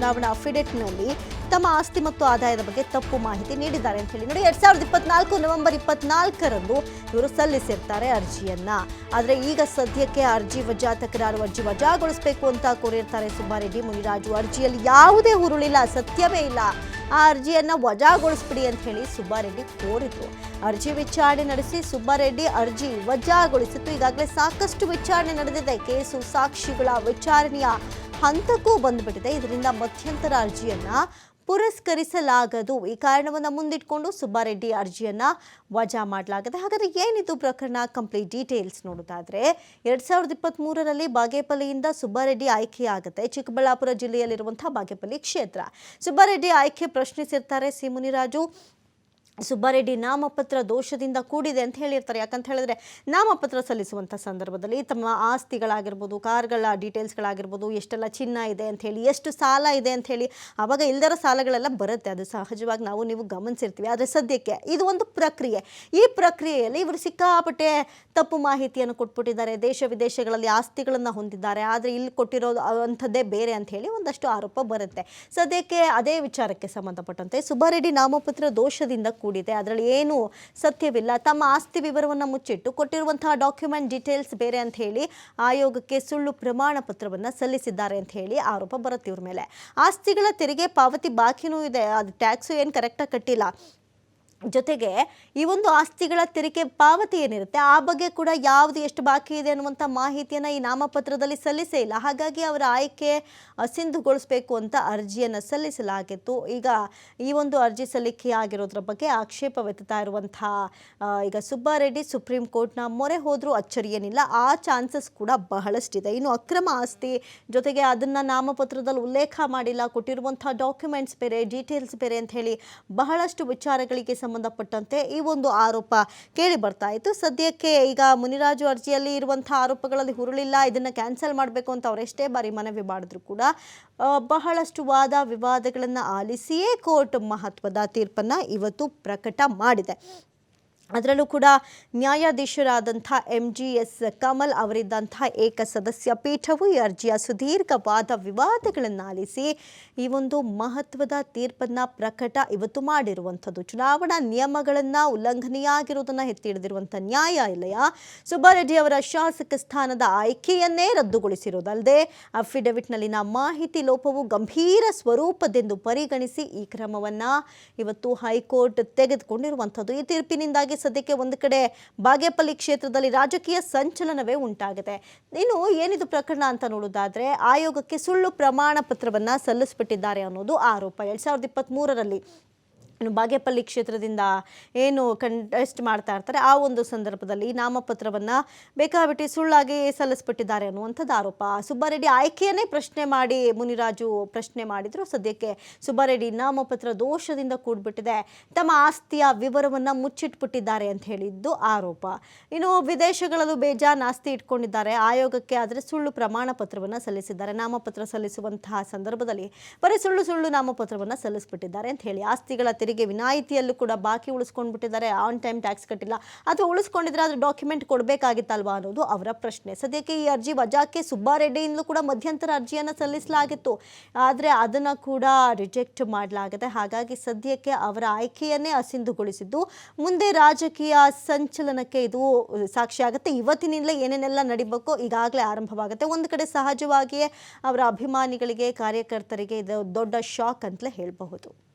ಚುನಾವಣಾ ಅಫಿಡೇಟ್ನಲ್ಲಿ ತಮ್ಮ ಆಸ್ತಿ ಮತ್ತು ಆದಾಯದ ಬಗ್ಗೆ ತಪ್ಪು ಮಾಹಿತಿ ನೀಡಿದ್ದಾರೆ ಅಂತ ಹೇಳಿ ನೋಡಿ, ಎರಡ್ ಸಾವಿರದ ಇಪ್ಪತ್ನಾಲ್ಕು ನವೆಂಬರ್ ಇಪ್ಪತ್ನಾಲ್ಕರಂದು ಇವರು ಸಲ್ಲಿಸಿರ್ತಾರೆ ಅರ್ಜಿಯನ್ನ. ಆದರೆ ಈಗ ಸದ್ಯಕ್ಕೆ ಅರ್ಜಿ ವಜಾ ತಕರಾರು ಅರ್ಜಿ ವಜಾಗೊಳಿಸಬೇಕು ಅಂತ ಕೋರಿರ್ತಾರೆ ಸುಬ್ಬಾರೆಡ್ಡಿ ಮುನಿರಾಜು. ಅರ್ಜಿಯಲ್ಲಿ ಯಾವುದೇ ಹುರುಳಿಲ್ಲ, ಸತ್ಯವೇ ಇಲ್ಲ. ಆ ಅರ್ಜಿಯನ್ನು ವಜಾಗೊಳಿಸ್ಬಿಡಿ ಅಂತ ಹೇಳಿ ಸುಬ್ಬಾರೆಡ್ಡಿ ಕೋರಿದ್ರು. ಅರ್ಜಿ ವಿಚಾರಣೆ ನಡೆಸಿ ಸುಬ್ಬಾರೆಡ್ಡಿ ಅರ್ಜಿ ವಜಾಗೊಳಿಸಿತ್ತು ಈಗಾಗಲೇ ಸಾಕಷ್ಟು ವಿಚಾರಣೆ ನಡೆದಿದೆ. ಕೇಸು ಸಾಕ್ಷಿಗಳ ವಿಚಾರಣೆಯ ಹಂತಕ್ಕೂ ಬಂದ್ಬಿಟ್ಟಿದೆ. ಇದರಿಂದ ಮಧ್ಯಂತರ ಅರ್ಜಿಯನ್ನ ಪುರಸ್ಕರಿಸಲಾಗದು. ಈ ಕಾರಣವನ್ನು ಮುಂದಿಟ್ಕೊಂಡು ಸುಬ್ಬಾರೆಡ್ಡಿ ಅರ್ಜಿಯನ್ನ ವಜಾ ಮಾಡಲಾಗಿದೆ. ಹಾಗಾದ್ರೆ ಏನಿದು ಪ್ರಕರಣ? ಕಂಪ್ಲೀಟ್ ಡೀಟೇಲ್ಸ್ ನೋಡೋದಾದ್ರೆ, ಎರಡ್ ಸಾವಿರದ ಇಪ್ಪತ್ತ್ ಮೂರರಲ್ಲಿ ಬಾಗೇಪಲ್ಲಿಯಿಂದ ಸುಬ್ಬಾರೆಡ್ಡಿ ಆಯ್ಕೆಯಾಗುತ್ತೆ ಚಿಕ್ಕಬಳ್ಳಾಪುರ ಜಿಲ್ಲೆಯಲ್ಲಿರುವಂತಹ ಬಾಗೇಪಲ್ಲಿ ಕ್ಷೇತ್ರ. ಸುಬ್ಬಾರೆಡ್ಡಿ ಆಯ್ಕೆ ಪ್ರಶ್ನಿಸಿರ್ತಾರೆ ಸಿ ಮುನಿರಾಜು. ಸುಬ್ಬಾರೆಡ್ಡಿ ನಾಮಪತ್ರ ದೋಷದಿಂದ ಕೂಡಿದೆ ಅಂತ ಹೇಳಿರ್ತಾರೆ. ಯಾಕಂತ ಹೇಳಿದ್ರೆ ನಾಮಪತ್ರ ಸಲ್ಲಿಸುವಂಥ ಸಂದರ್ಭದಲ್ಲಿ ತಮ್ಮ ಆಸ್ತಿಗಳಾಗಿರ್ಬೋದು, ಕಾರ್ಗಳ ಡೀಟೇಲ್ಸ್ಗಳಾಗಿರ್ಬೋದು ಎಷ್ಟೆಲ್ಲ ಚಿನ್ನ ಇದೆ ಅಂತ ಹೇಳಿ, ಎಷ್ಟು ಸಾಲ ಇದೆ ಅಂತ ಹೇಳಿ ಅವಾಗ ಇಲ್ದರ ಸಾಲಗಳೆಲ್ಲ ಬರುತ್ತೆ. ಅದು ಸಹಜವಾಗಿ ನಾವು ನೀವು ಗಮನಿಸಿರ್ತೀವಿ. ಆದರೆ ಸದ್ಯಕ್ಕೆ ಇದು ಒಂದು ಪ್ರಕ್ರಿಯೆ. ಈ ಪ್ರಕ್ರಿಯೆಯಲ್ಲಿ ಇವರು ಸಿಕ್ಕಾಪಟ್ಟೆ ತಪ್ಪು ಮಾಹಿತಿಯನ್ನು ಕೊಟ್ಬಿಟ್ಟಿದ್ದಾರೆ. ದೇಶ ವಿದೇಶಗಳಲ್ಲಿ ಆಸ್ತಿಗಳನ್ನು ಹೊಂದಿದ್ದಾರೆ. ಆದರೆ ಇಲ್ಲಿ ಕೊಟ್ಟಿರೋದು ಅಂಥದ್ದೇ ಬೇರೆ ಅಂತ ಹೇಳಿ ಒಂದಷ್ಟು ಆರೋಪ ಬರುತ್ತೆ. ಸದ್ಯಕ್ಕೆ ಅದೇ ವಿಚಾರಕ್ಕೆ ಸಂಬಂಧಪಟ್ಟಂತೆ ಸುಬ್ಬಾರೆಡ್ಡಿ ನಾಮಪತ್ರ ದೋಷದಿಂದ ಕೂಡಿದೆ. ಅದರಲ್ಲಿ ಏನು ಸತ್ಯವಿಲ್ಲ. ತಮ್ಮ ಆಸ್ತಿ ವಿವರವನ್ನು ಮುಚ್ಚಿಟ್ಟು ಕೊಟ್ಟಿರುವಂತಹ ಡಾಕ್ಯುಮೆಂಟ್ ಡೀಟೇಲ್ಸ್ ಬೇರೆ ಅಂತ ಹೇಳಿ ಆಯೋಗಕ್ಕೆ ಸುಳ್ಳು ಪ್ರಮಾಣ ಪತ್ರವನ್ನು ಸಲ್ಲಿಸಿದ್ದಾರೆ ಅಂತ ಹೇಳಿ ಆರೋಪ ಬರುತ್ತೆ ಇವ್ರ ಮೇಲೆ. ಆಸ್ತಿಗಳ ತೆರಿಗೆ ಪಾವತಿ ಬಾಕಿನೂ ಇದೆ. ಅದು ಟ್ಯಾಕ್ಸು ಏನು ಕರೆಕ್ಟಾಗಿ ಕಟ್ಟಿಲ್ಲ. ಜೊತೆಗೆ ಈ ಒಂದು ಆಸ್ತಿಗಳ ತೆರಿಗೆ ಪಾವತಿ ಏನಿರುತ್ತೆ, ಆ ಬಗ್ಗೆ ಕೂಡ ಯಾವುದು ಎಷ್ಟು ಬಾಕಿ ಇದೆ ಅನ್ನುವಂಥ ಮಾಹಿತಿಯನ್ನು ಈ ನಾಮಪತ್ರದಲ್ಲಿ ಸಲ್ಲಿಸೇ ಇಲ್ಲ. ಹಾಗಾಗಿ ಅವರ ಆಯ್ಕೆ ಸಿಂಧುಗೊಳಿಸಬೇಕು ಅಂತ ಅರ್ಜಿಯನ್ನು ಸಲ್ಲಿಸಲಾಗಿತ್ತು. ಈಗ ಈ ಒಂದು ಅರ್ಜಿ ಸಲ್ಲಿಕೆ ಆಗಿರೋದ್ರ ಬಗ್ಗೆ ಆಕ್ಷೇಪ ವ್ಯಕ್ತಾ ಇರುವಂಥ ಈಗ ಸುಬ್ಬಾರೆಡ್ಡಿ ಸುಪ್ರೀಂ ಕೋರ್ಟ್ನ ಮೊರೆ ಹೋದರೂ ಅಚ್ಚರಿಯೇನಿಲ್ಲ ಆ ಚಾನ್ಸಸ್ ಕೂಡ ಬಹಳಷ್ಟಿದೆ. ಇನ್ನು ಅಕ್ರಮ ಆಸ್ತಿ ಜೊತೆಗೆ ಅದನ್ನು ನಾಮಪತ್ರದಲ್ಲಿ ಉಲ್ಲೇಖ ಮಾಡಿಲ್ಲ, ಕೊಟ್ಟಿರುವಂಥ ಡಾಕ್ಯುಮೆಂಟ್ಸ್ ಬೇರೆ, ಡೀಟೇಲ್ಸ್ ಬೇರೆ ಅಂತ ಹೇಳಿ ಬಹಳಷ್ಟು ವಿಚಾರಗಳಿಗೆ ಸಂಬಂಧಪಟ್ಟಂತೆ ಈ ಒಂದು ಆರೋಪ ಕೇಳಿ ಬರ್ತಾ ಇತ್ತು. ಸದ್ಯಕ್ಕೆ ಈಗ ಮುನಿರಾಜು ಅರ್ಜಿಯಲ್ಲಿ ಇರುವಂತಹ ಆರೋಪಗಳಲ್ಲಿ ಹುರುಳಿಲ್ಲ, ಇದನ್ನು ಕ್ಯಾನ್ಸಲ್ ಮಾಡಬೇಕು ಅಂತ ಅವರೆಷ್ಟೇ ಬಾರಿ ಮನವಿ ಮಾಡಿದ್ರು ಕೂಡ ಬಹಳಷ್ಟು ವಾದ ವಿವಾದಗಳನ್ನು ಆಲಿಸಿಯೇ ಕೋರ್ಟ್ ಮಹತ್ವದ ತೀರ್ಪನ್ನು ಇವತ್ತು ಪ್ರಕಟ ಮಾಡಿದೆ. ಅದರಲ್ಲೂ ಕೂಡ ನ್ಯಾಯಾಧೀಶರಾದಂಥ ಎಂ ಜಿ ಎಸ್ ಕಮಲ್ ಅವರಿದ್ದಂಥ ಏಕಸದಸ್ಯ ಪೀಠವು ಈ ಅರ್ಜಿಯ ಸುದೀರ್ಘವಾದ ವಿವಾದಗಳನ್ನು ಆಲಿಸಿ ಈ ಒಂದು ಮಹತ್ವದ ತೀರ್ಪನ್ನು ಪ್ರಕಟ ಇವತ್ತು ಮಾಡಿರುವಂಥದ್ದು. ಚುನಾವಣಾ ನಿಯಮಗಳನ್ನು ಉಲ್ಲಂಘನೆಯಾಗಿರುವುದನ್ನು ಎತ್ತಿ ಹಿಡಿದಿರುವಂಥ ನ್ಯಾಯಾಲಯ ಸುಬ್ಬಾರೆಡ್ಡಿ ಅವರ ಶಾಸಕ ಸ್ಥಾನದ ಆಯ್ಕೆಯನ್ನೇ ರದ್ದುಗೊಳಿಸಿರುವುದಲ್ಲದೆ ಅಫಿಡವಿಟ್ನಲ್ಲಿನ ಮಾಹಿತಿ ಲೋಪವು ಗಂಭೀರ ಸ್ವರೂಪದೆಂದು ಪರಿಗಣಿಸಿ ಈ ಕ್ರಮವನ್ನು ಇವತ್ತು ಹೈಕೋರ್ಟ್ ತೆಗೆದುಕೊಂಡಿರುವಂಥದ್ದು. ಈ ತೀರ್ಪಿನಿಂದಾಗಿ ಸದ್ಯಕ್ಕೆ ಒಂದು ಕಡೆ ಬಾಗೇಪಲ್ಲಿ ಕ್ಷೇತ್ರದಲ್ಲಿ ರಾಜಕೀಯ ಸಂಚಲನವೇ ಉಂಟಾಗಿದೆ. ಇನ್ನು ಏನಿದು ಪ್ರಕರಣ ಅಂತ ನೋಡೋದಾದ್ರೆ ಆಯೋಗಕ್ಕೆ ಸುಳ್ಳು ಪ್ರಮಾಣ ಪತ್ರವನ್ನು ಸಲ್ಲಿಸ್ಬಿಟ್ಟಿದ್ದಾರೆ ಅನ್ನೋದು ಆರೋಪ. ಎರಡ್ ಸಾವಿರದ ಇಪ್ಪತ್ತ್ಮೂರರಲ್ಲಿ ಇನ್ನು ಬಾಗೇಪಲ್ಲಿ ಕ್ಷೇತ್ರದಿಂದ ಏನು ಕಂಟೆಸ್ಟ್ ಮಾಡ್ತಾ ಇರ್ತಾರೆ, ಆ ಒಂದು ಸಂದರ್ಭದಲ್ಲಿ ನಾಮಪತ್ರವನ್ನು ಬೇಕಾಬಿಟ್ಟಿ ಸುಳ್ಳಾಗಿ ಸಲ್ಲಿಸ್ಬಿಟ್ಟಿದ್ದಾರೆ ಅನ್ನುವಂಥದ್ದು ಆರೋಪ. ಸುಬ್ಬಾರೆಡ್ಡಿ ಆಯ್ಕೆಯನ್ನೇ ಪ್ರಶ್ನೆ ಮಾಡಿ, ಮುನಿರಾಜು ಪ್ರಶ್ನೆ ಮಾಡಿದರು. ಸದ್ಯಕ್ಕೆ ಸುಬ್ಬಾರೆಡ್ಡಿ ನಾಮಪತ್ರ ದೋಷದಿಂದ ಕೂಡ್ಬಿಟ್ಟಿದೆ. ತಮ್ಮ ಆಸ್ತಿಯ ವಿವರವನ್ನು ಮುಚ್ಚಿಟ್ಬಿಟ್ಟಿದ್ದಾರೆ ಅಂತ ಹೇಳಿದ್ದು ಆರೋಪ. ಇನ್ನು ವಿದೇಶಗಳಲ್ಲೂ ಬೇಜಾನ್ ಆಸ್ತಿ ಇಟ್ಕೊಂಡಿದ್ದಾರೆ. ಆಯೋಗಕ್ಕೆ ಆದರೆ ಸುಳ್ಳು ಪ್ರಮಾಣ ಪತ್ರವನ್ನು ಸಲ್ಲಿಸಿದ್ದಾರೆ. ನಾಮಪತ್ರ ಸಲ್ಲಿಸುವಂತಹ ಸಂದರ್ಭದಲ್ಲಿ ಬರೀ ಸುಳ್ಳು ಸುಳ್ಳು ನಾಮಪತ್ರವನ್ನು ಸಲ್ಲಿಸ್ಬಿಟ್ಟಿದ್ದಾರೆ ಅಂತ ಹೇಳಿ ಆಸ್ತಿಗಳ ತೆರಿಗೆ ವಿನಾಯಿತಿಯಲ್ಲೂ ಕೂಡ ಬಾಕಿ ಉಳಿಸ್ಕೊಂಡ್ಬಿಟ್ಟಿದ್ದಾರೆ. ಆನ್ ಟೈಮ್ ಟ್ಯಾಕ್ಸ್ ಕಟ್ಟಿಲ್ಲ. ಅಥವಾ ಉಳಿಸ್ಕೊಂಡಿದ್ರೆ ಅದ್ರ ಡಾಕ್ಯುಮೆಂಟ್ ಕೊಡಬೇಕಾಗಿತ್ತಲ್ವಾ ಅನ್ನೋದು ಅವರ ಪ್ರಶ್ನೆ. ಸದ್ಯಕ್ಕೆ ಈ ಅರ್ಜಿ ವಜಾಕ್ಕೆ ಸುಬ್ಬಾರೆಡ್ಡಿಯಿಂದಲೂ ಕೂಡ ಮಧ್ಯಂತರ ಅರ್ಜಿಯನ್ನು ಸಲ್ಲಿಸಲಾಗಿತ್ತು. ಆದರೆ ಅದನ್ನು ಕೂಡ ರಿಜೆಕ್ಟ್ ಮಾಡಲಾಗಿದೆ ಹಾಗಾಗಿ ಸದ್ಯಕ್ಕೆ ಅವರ ಆಯ್ಕೆಯನ್ನೇ ಅಸಿಂಧುಗೊಳಿಸಿದ್ದು. ಮುಂದೆ ರಾಜಕೀಯ ಸಂಚಲನಕ್ಕೆ ಇದು ಸಾಕ್ಷಿಯಾಗುತ್ತೆ ಇವತ್ತಿನಿಂದಲೇ ಏನೇನೆಲ್ಲ ನಡಿಬೇಕೋ ಈಗಾಗಲೇ ಆರಂಭವಾಗುತ್ತೆ. ಒಂದು ಕಡೆ ಸಹಜವಾಗಿಯೇ ಅವರ ಅಭಿಮಾನಿಗಳಿಗೆ, ಕಾರ್ಯಕರ್ತರಿಗೆ ಇದು ದೊಡ್ಡ ಶಾಕ್ ಅಂತಲೇ ಹೇಳಬಹುದು.